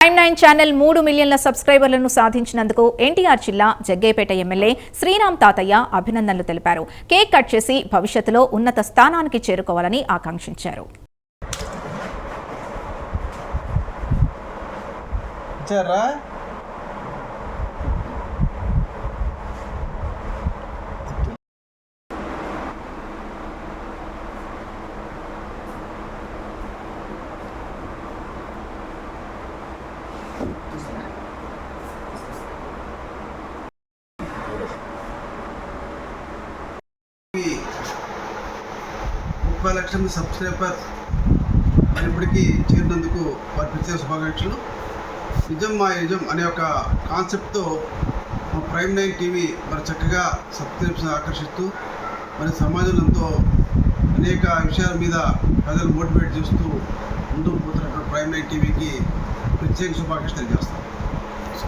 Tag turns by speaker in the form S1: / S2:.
S1: Prime nine channel మూడు మిలియన్ల సబ్స్క్రైబర్లను సాధించినందుకు ఎన్టీఆర్ జిల్లా జగ్గేపేట ఎమ్మెల్యే శ్రీరామ్ తాతయ్య అభినందనలు తెలిపారు. కేక్ కట్ చేసి భవిష్యత్తులో ఉన్నత స్థానానికి చేరుకోవాలని ఆకాంక్షించారు.
S2: ఇచ్చారా ముప్పై లక్షల సబ్స్క్రైబర్ మరి ఇప్పటికీ చేరినందుకు వారి ప్రత్యేక శుభాకాంక్షలు. నిజం మా నిజం అనే ఒక కాన్సెప్ట్తో మా ప్రైమ్ నైన్ టీవీ మరి చక్కగా సబ్స్క్రిప్షన్ ఆకర్షిస్తూ మరి సమాజంలో అనేక విషయాల మీద ప్రజలు మోటివేట్ చేస్తూ ముందుకు పోతున్నటువంటి ప్రైమ్ నైన్ టీవీకి ప్రత్యేక శుభాకాంక్షలు తెలియజేస్తాను